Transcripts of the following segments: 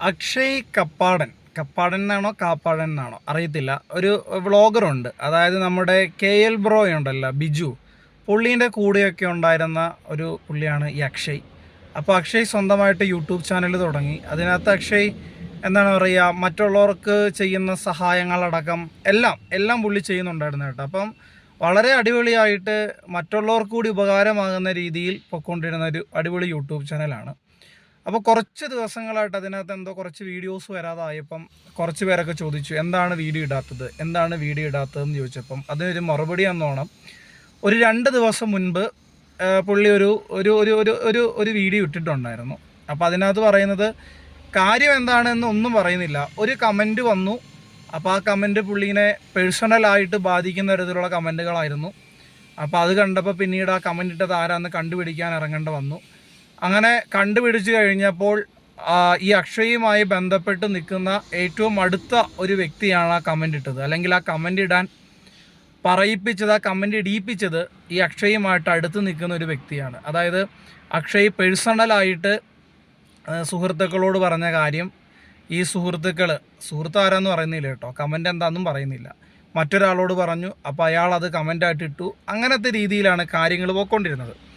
അക്ഷയ് കപ്പാടൻ. കപ്പാടൻ എന്നാണോ കാപ്പാടൻ എന്നാണോ? അറിയത്തില്ല. ഒരു വ്ളോഗറുണ്ട്. അതായത് നമ്മുടെ കെ എൽ ബ്രോ ഉണ്ടല്ലോ ബിജു. പുള്ളീന്റെ കൂടെയൊക്കെ ഉണ്ടായിരുന്ന ഒരു പുള്ളിയാണ് ഈ അക്ഷയ്. അപ്പോൾ അക്ഷയ് സ്വന്തമായിട്ട് യൂട്യൂബ് ചാനൽ തുടങ്ങി. അതിനകത്ത് അക്ഷയ് എന്താണ് പറയുക മറ്റുള്ളവർക്ക് ചെയ്യുന്ന സഹായങ്ങളടക്കം എല്ലാം എല്ലാം പുള്ളി ചെയ്യുന്നുണ്ടായിരുന്നു കേട്ടോ. അപ്പം വളരെ അടിപൊളിയായിട്ട് മറ്റുള്ളവർക്ക് കൂടി ഉപകാരമാകുന്ന രീതിയിൽ പൊയ്ക്കൊണ്ടിരുന്ന ഒരു അടിപൊളി യൂട്യൂബ് ചാനലാണ്. അപ്പോൾ കുറച്ച് ദിവസങ്ങളായിട്ട് അതിനകത്ത് എന്തോ കുറച്ച് വീഡിയോസ് വരാതായപ്പം കുറച്ച് പേരൊക്കെ ചോദിച്ചു എന്താണ് വീഡിയോ ഇടാത്തത്? എന്താണ് വീഡിയോ ഇടാത്തതെന്ന് ചോദിച്ചപ്പം അതിനൊരു മറുപടി എന്നോണം ഒരു രണ്ട് ദിവസം മുൻപ് പുള്ളി ഒരു ഒരു ഒരു ഒരു ഒരു ഒരു വീഡിയോ ഇട്ടിട്ടുണ്ടായിരുന്നു. അപ്പോൾ അതിനകത്ത് പറയുന്നത് കാര്യം എന്താണെന്ന് ഒന്നും പറയുന്നില്ല. ഒരു കമന്റ് വന്നു. അപ്പോൾ ആ കമന്റ് പുള്ളീനെ പേഴ്സണലായിട്ട് ബാധിക്കുന്ന തരത്തിലുള്ള കമന്റുകളായിരുന്നു അപ്പോൾ അത് കണ്ടപ്പോൾ പിന്നീട് ആ കമന്റ് ഇട്ടത് ആരാന്ന് കണ്ടുപിടിക്കാൻ ഇറങ്ങേണ്ട വന്നു. അങ്ങനെ കണ്ടുപിടിച്ചു കഴിഞ്ഞപ്പോൾ ഈ അക്ഷയുമായി ബന്ധപ്പെട്ട് നിൽക്കുന്ന ഏറ്റവും അടുത്ത ഒരു വ്യക്തിയാണ് ആ കമന്റ് ഇട്ടത്. അല്ലെങ്കിൽ ആ കമന്റ് ഇടാൻ പറയിപ്പിച്ചത് ആ കമന്റ് ഇടിയിപ്പിച്ചത് ഈ അക്ഷയുമായിട്ട് അടുത്ത് നിൽക്കുന്ന ഒരു വ്യക്തിയാണ്. അതായത് അക്ഷയ് പേഴ്സണലായിട്ട് സുഹൃത്തുക്കളോട് പറഞ്ഞ കാര്യം ഈ സുഹൃത്തുക്കൾ സുഹൃത്ത് ആരാന്ന് പറയുന്നില്ല കേട്ടോ. കമന്റ് എന്താണെന്നും പറയുന്നില്ല. മറ്റൊരാളോട് പറഞ്ഞു അപ്പോൾ അയാൾ അത് കമന്റായിട്ട് ഇട്ടു. അങ്ങനത്തെ രീതിയിലാണ് കാര്യങ്ങൾ പോയിക്കൊണ്ടിരുന്നത്.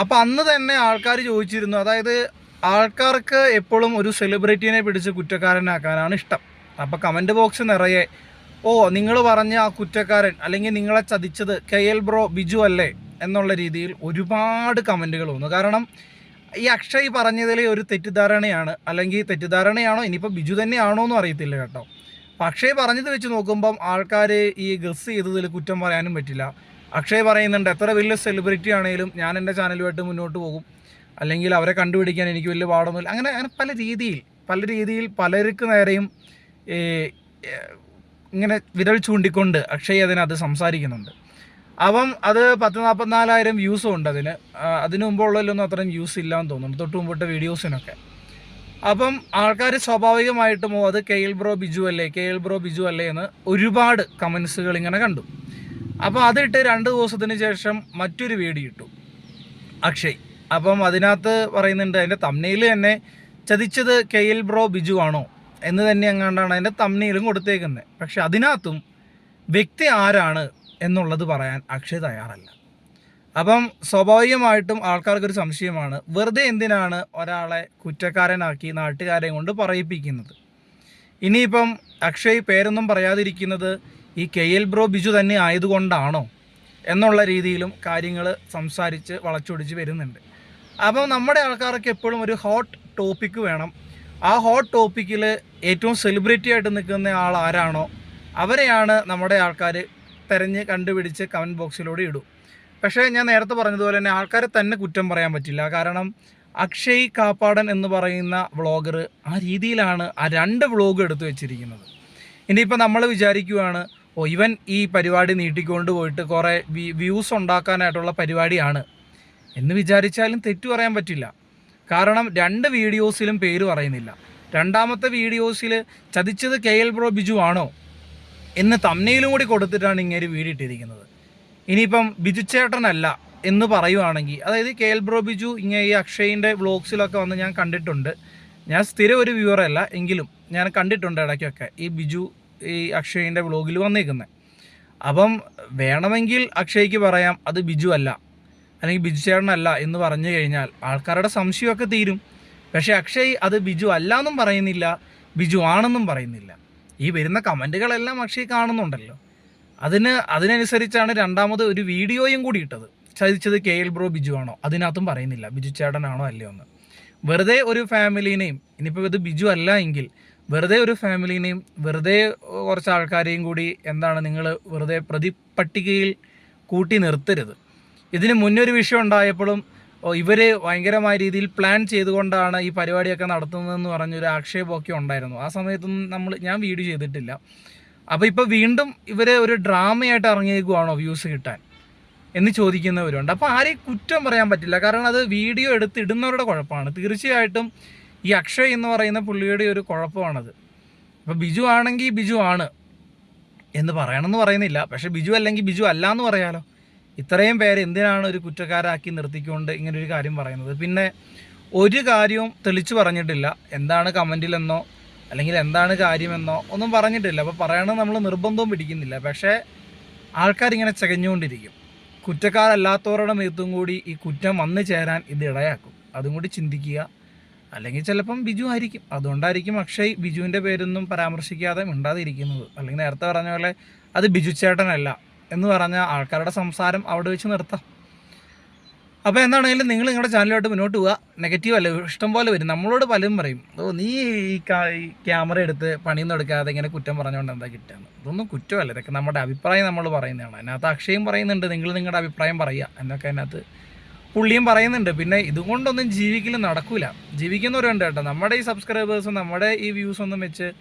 അപ്പോൾ അന്ന് തന്നെ ആൾക്കാർ ചോദിച്ചിരുന്നു അതായത് ആൾക്കാർക്ക് എപ്പോഴും ഒരു സെലിബ്രിറ്റീനെ പിടിച്ച് കുറ്റക്കാരനാക്കാനാണ് ഇഷ്ടം. അപ്പോൾ കമന്റ് ബോക്സ് നിറയെ ഓ നിങ്ങൾ പറഞ്ഞ ആ കുറ്റക്കാരൻ അല്ലെങ്കിൽ നിങ്ങളെ ചതിച്ചത് കെ എൽ ബ്രോ ബിജു അല്ലേ? എന്നുള്ള രീതിയിൽ ഒരുപാട് കമന്റുകൾ വന്നു. കാരണം ഈ അക്ഷയ് പറഞ്ഞതിലെ ഒരു തെറ്റിദ്ധാരണയാണ് അല്ലെങ്കിൽ തെറ്റിദ്ധാരണയാണോ ഇനിയിപ്പോൾ ബിജു തന്നെയാണോ എന്നും അറിയത്തില്ല കേട്ടോ. പക്ഷേ പറഞ്ഞത് വെച്ച് നോക്കുമ്പം ആൾക്കാർ ഈ ഗസ് ചെയ്തതിൽ കുറ്റം പറയാനും പറ്റില്ല. അക്ഷയ് പറയുന്നുണ്ട് എത്ര വലിയ സെലിബ്രിറ്റി ആണെങ്കിലും ഞാൻ എന്റെ ചാനലുമായിട്ട് മുന്നോട്ട് പോകും. അല്ലെങ്കിൽ അവരെ കണ്ടുപിടിക്കാൻ എനിക്ക് വലിയ പാടൊന്നുമില്ല. അങ്ങനെ അങ്ങനെ പല രീതിയിൽ പല രീതിയിൽ പലർക്ക് നേരെയും ഇങ്ങനെ വിരൽ ചൂണ്ടിക്കൊണ്ട് അക്ഷയ് അതിനകത്ത് സംസാരിക്കുന്നുണ്ട്. അപ്പം അത് പത്ത് നാൽപ്പത്തിനാലായിരം വ്യൂസും ഉണ്ട് അതിന്. അതിനു മുമ്പുള്ളതിലൊന്നും അത്രയും വ്യൂസ് ഇല്ലാന്ന് തോന്നുന്നു. തൊട്ട് മുമ്പിട്ട് വീഡിയോസിനൊക്കെ അപ്പം ആൾക്കാർ സ്വാഭാവികമായിട്ടും അത് കെ എൽ ബ്രോ ബിജു അല്ലേ? കെ എൽ ബ്രോ ബിജു അല്ലേ? എന്ന് ഒരുപാട് കമൻസുകൾ ഇങ്ങനെ കണ്ടു. അപ്പോൾ അതിട്ട് രണ്ട് ദിവസത്തിന് ശേഷം മറ്റൊരു വീഡിയോ ഇട്ടു. അക്ഷയ്. അപ്പം അതിനകത്ത് പറയുന്നുണ്ട് അതിന്റെ തമ്നയിൽ തന്നെ ചതിച്ചത് കെ എൽ ബ്രോ ബിജു ആണോ? എന്ന് തന്നെ എങ്ങാണ്ടാണ് അതിന്റെ തമ്നയിലും കൊടുത്തേക്കുന്നത് പക്ഷെ അതിനകത്തും വ്യക്തി ആരാണ് എന്നുള്ളത് പറയാൻ അക്ഷയ് തയ്യാറല്ല. അപ്പം സ്വാഭാവികമായിട്ടും ആൾക്കാർക്കൊരു സംശയമാണ് വെറുതെ എന്തിനാണ് ഒരാളെ കുറ്റക്കാരനാക്കി നാട്ടുകാരെ കൊണ്ട് പറയിപ്പിക്കുന്നത്? ഇനിയിപ്പം അക്ഷയ് പേരൊന്നും പറയാതിരിക്കുന്നത് ഈ കെ എൽ ബ്രോ ബിജു തന്നെ ആയതുകൊണ്ടാണോ എന്നുള്ള രീതിയിലും കാര്യങ്ങൾ സംസാരിച്ച് വളച്ചൊടിച്ച് വരുന്നുണ്ട്. അപ്പോൾ നമ്മുടെ ആൾക്കാർക്ക് എപ്പോഴും ഒരു ഹോട്ട് ടോപ്പിക്ക് വേണം. ആ ഹോട്ട് ടോപ്പിക്കിൽ ഏറ്റവും സെലിബ്രിറ്റി ആയിട്ട് നിൽക്കുന്ന ആൾ ആരാണോ അവരെയാണ് നമ്മുടെ ആൾക്കാർ തിരഞ്ഞ് കണ്ടുപിടിച്ച് കമന്റ് ബോക്സിലൂടെ ഇടും. പക്ഷേ ഞാൻ നേരത്തെ പറഞ്ഞതുപോലെ തന്നെ ആൾക്കാരെ തന്നെ കുറ്റം പറയാൻ പറ്റില്ല. കാരണം അക്ഷയ് കാപ്പാടൻ എന്ന് പറയുന്ന വ്ളോഗർ ആ രീതിയിലാണ് ആ രണ്ട് വ്ളോഗ് എടുത്തു വെച്ചിരിക്കുന്നത്. ഇനിയിപ്പോൾ നമ്മൾ വിചാരിക്കുവാണ് ഇവൻ ഈ പരിപാടി നീട്ടിക്കൊണ്ട് പോയിട്ട് കുറേ വ്യൂസ് ഉണ്ടാക്കാനായിട്ടുള്ള പരിപാടിയാണ്. എന്ന് വിചാരിച്ചാലും തെറ്റു പറയാൻ പറ്റില്ല. കാരണം രണ്ട് വീഡിയോസിലും പേര് പറയുന്നില്ല. രണ്ടാമത്തെ വീഡിയോസിൽ ചതിച്ചത് കെ എൽ ബ്രോ ബിജു ആണോ എന്ന് തമ്മയിലും കൂടി കൊടുത്തിട്ടാണ് ഇങ്ങനെ വീഡിയോ ഇട്ടിരിക്കുന്നത് ഇനിയിപ്പം ബിജു ചേട്ടനല്ല എന്ന് പറയുവാണെങ്കിൽ അതായത് കെ എൽ ബ്രോ ബിജു ഇങ്ങനെ ഈ അക്ഷയിന്റെ വ്ളോഗ്സിലൊക്കെ വന്ന് ഞാൻ കണ്ടിട്ടുണ്ട്. ഞാൻ സ്ഥിരം ഒരു വ്യൂവറല്ല എങ്കിലും ഞാൻ കണ്ടിട്ടുണ്ട് ഇടയ്ക്കൊക്കെ ഈ ബിജു ഈ അക്ഷയിന്റെ വ്ളോഗിൽ വന്നേക്കുന്നത് അപ്പം വേണമെങ്കിൽ അക്ഷയ്ക്ക് പറയാം അത് ബിജു അല്ല അല്ലെങ്കിൽ ബിജു ചേട്ടനല്ല എന്ന് പറഞ്ഞു കഴിഞ്ഞാൽ ആൾക്കാരുടെ സംശയമൊക്കെ തീരും. പക്ഷേ അക്ഷയ് അത് ബിജു അല്ല എന്നും പറയുന്നില്ല ബിജു ആണെന്നും പറയുന്നില്ല. ഈ വരുന്ന കമന്റുകളെല്ലാം അക്ഷയ് കാണുന്നുണ്ടല്ലോ. അതിന് അതിനനുസരിച്ചാണ് രണ്ടാമത് ഒരു വീഡിയോയും കൂടി ഇട്ടത്. ചതിച്ചത് കെ എൽ ബ്രോ ബിജു ആണോ? അതിനകത്തും പറയുന്നില്ല ബിജു ചേട്ടനാണോ അല്ലയോ എന്ന്. വെറുതെ ഒരു ഫാമിലീനെയും ഇനിയിപ്പോൾ ഇത് ബിജു അല്ല എങ്കിൽ വെറുതെ ഒരു ഫാമിലിനെയും വെറുതെ കുറച്ച് ആൾക്കാരെയും കൂടി എന്താണ് നിങ്ങൾ വെറുതെ പ്രതിപട്ടികയിൽ കൂട്ടി നിർത്തരുത്. ഇതിന് മുന്നൊരു വിഷയം ഉണ്ടായപ്പോഴും ഇവർ ഭയങ്കരമായ രീതിയിൽ പ്ലാൻ ചെയ്തുകൊണ്ടാണ് ഈ പരിപാടിയൊക്കെ നടത്തുന്നതെന്ന് പറഞ്ഞൊരു ആക്ഷേപമൊക്കെ ഉണ്ടായിരുന്നു. ആ സമയത്തൊന്നും നമ്മൾ ഞാൻ വീഡിയോ ചെയ്തിട്ടില്ല. അപ്പോൾ ഇപ്പോൾ വീണ്ടും ഇവരെ ഒരു ഡ്രാമയായിട്ട് ഇറങ്ങിയേക്കുവാണോ വ്യൂസ് കിട്ടാൻ? എന്ന് ചോദിക്കുന്നവരുണ്ട്. അപ്പോൾ ആരെയും കുറ്റം പറയാൻ പറ്റില്ല. കാരണം അത് വീഡിയോ എടുത്തിടുന്നവരുടെ കുഴപ്പമാണ്. തീർച്ചയായിട്ടും ഈ അക്ഷയ് എന്ന് പറയുന്ന പുള്ളിയുടെ ഒരു കുഴപ്പമാണത്. അപ്പോൾ ബിജു ആണെങ്കിൽ ബിജു ആണ് എന്ന് പറയണമെന്ന് പറയുന്നില്ല. പക്ഷേ ബിജു അല്ലെങ്കിൽ ബിജു അല്ല എന്ന് പറയാലോ. ഇത്രയും പേര് എന്തിനാണ് ഒരു കുറ്റക്കാരാക്കി നിർത്തിക്കൊണ്ട് ഇങ്ങനെ ഒരു കാര്യം പറയുന്നത്? പിന്നെ ഒരു കാര്യവും തെളിച്ചു പറഞ്ഞിട്ടില്ല. എന്താണ് കമന്റിലെന്നോ അല്ലെങ്കിൽ എന്താണ് കാര്യമെന്നോ ഒന്നും പറഞ്ഞിട്ടില്ല. അപ്പോൾ പറയണത് നമ്മൾ നിർബന്ധവും പിടിക്കുന്നില്ല. പക്ഷേ ആൾക്കാരിങ്ങനെ ചകഞ്ഞുകൊണ്ടിരിക്കും. കുറ്റക്കാരല്ലാത്തവരുടെ മേത്തും കൂടി ഈ കുറ്റം വന്നു ചേരാൻ ഇത് ഇടയാക്കും. അതും കൂടി ചിന്തിക്കുക. അല്ലെങ്കിൽ ചിലപ്പം ബിജു ആയിരിക്കും. അതുകൊണ്ടായിരിക്കും അക്ഷയ് ബിജുവിന്റെ പേരൊന്നും പരാമർശിക്കാതെ മിണ്ടാതിരിക്കുന്നത്. അല്ലെങ്കിൽ നേരത്തെ പറഞ്ഞ പോലെ അത് ബിജു ചേട്ടനല്ല എന്ന് പറഞ്ഞ ആൾക്കാരുടെ സംസാരം അവിടെ വെച്ച് നിർത്താം. അപ്പോൾ എന്താണെങ്കിലും നിങ്ങൾ നിങ്ങളുടെ ചാനലിലോട്ട് മുന്നോട്ട് പോവുക. നെഗറ്റീവ് അല്ല? ഇഷ്ടം പോലെ വരും. നമ്മളോട് പലരും പറയും ഓ നീ ഈ ക്യാമറ എടുത്ത് പണിയൊന്നും എടുക്കാതെ ഇങ്ങനെ കുറ്റം പറഞ്ഞുകൊണ്ട് എന്താ കിട്ടുകയെന്ന് ഇതൊന്നും കുറ്റമല്ല. ഇതൊക്കെ നമ്മുടെ അഭിപ്രായം നമ്മൾ പറയുന്നതാണ്. അതിനകത്ത് അക്ഷയും പറയുന്നുണ്ട്. നിങ്ങൾ നിങ്ങളുടെ അഭിപ്രായം പറയുക. എന്നൊക്കെ അതിനകത്ത് പുള്ളിയും പറയുന്നുണ്ട്. പിന്നെ ഇതുകൊണ്ടൊന്നും ജീവിക്കലും നടക്കൂല. ജീവിക്കുന്നവരുണ്ട് കേട്ടോ. നമ്മുടെ ഈ സബ്സ്ക്രൈബേഴ്സും നമ്മുടെ ഈ വ്യൂസ് ഒന്നും വെച്ച്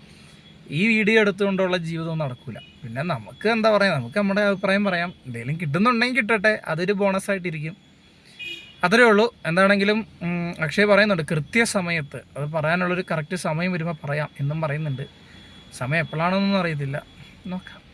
ഈ വീഡിയോ എടുത്തുകൊണ്ടുള്ള ജീവിതം നടക്കൂല. പിന്നെ നമുക്ക് എന്താ പറയുക നമുക്ക് നമ്മുടെ അഭിപ്രായം പറയാം. എന്തെങ്കിലും കിട്ടുന്നുണ്ടെങ്കിൽ കിട്ടട്ടെ. അതൊരു ബോണസ് ആയിട്ടിരിക്കും. അത്രേ ഉള്ളൂ. എന്താണെങ്കിലും അക്ഷയ് പറയുന്നുണ്ട് കൃത്യസമയത്ത് അത് പറയാനുള്ളൊരു കറക്റ്റ് സമയം വരുമ്പോൾ പറയാം എന്നും പറയുന്നുണ്ട്. സമയം എപ്പോഴാണെന്നൊന്നും അറിയത്തില്ല. നോക്കാം.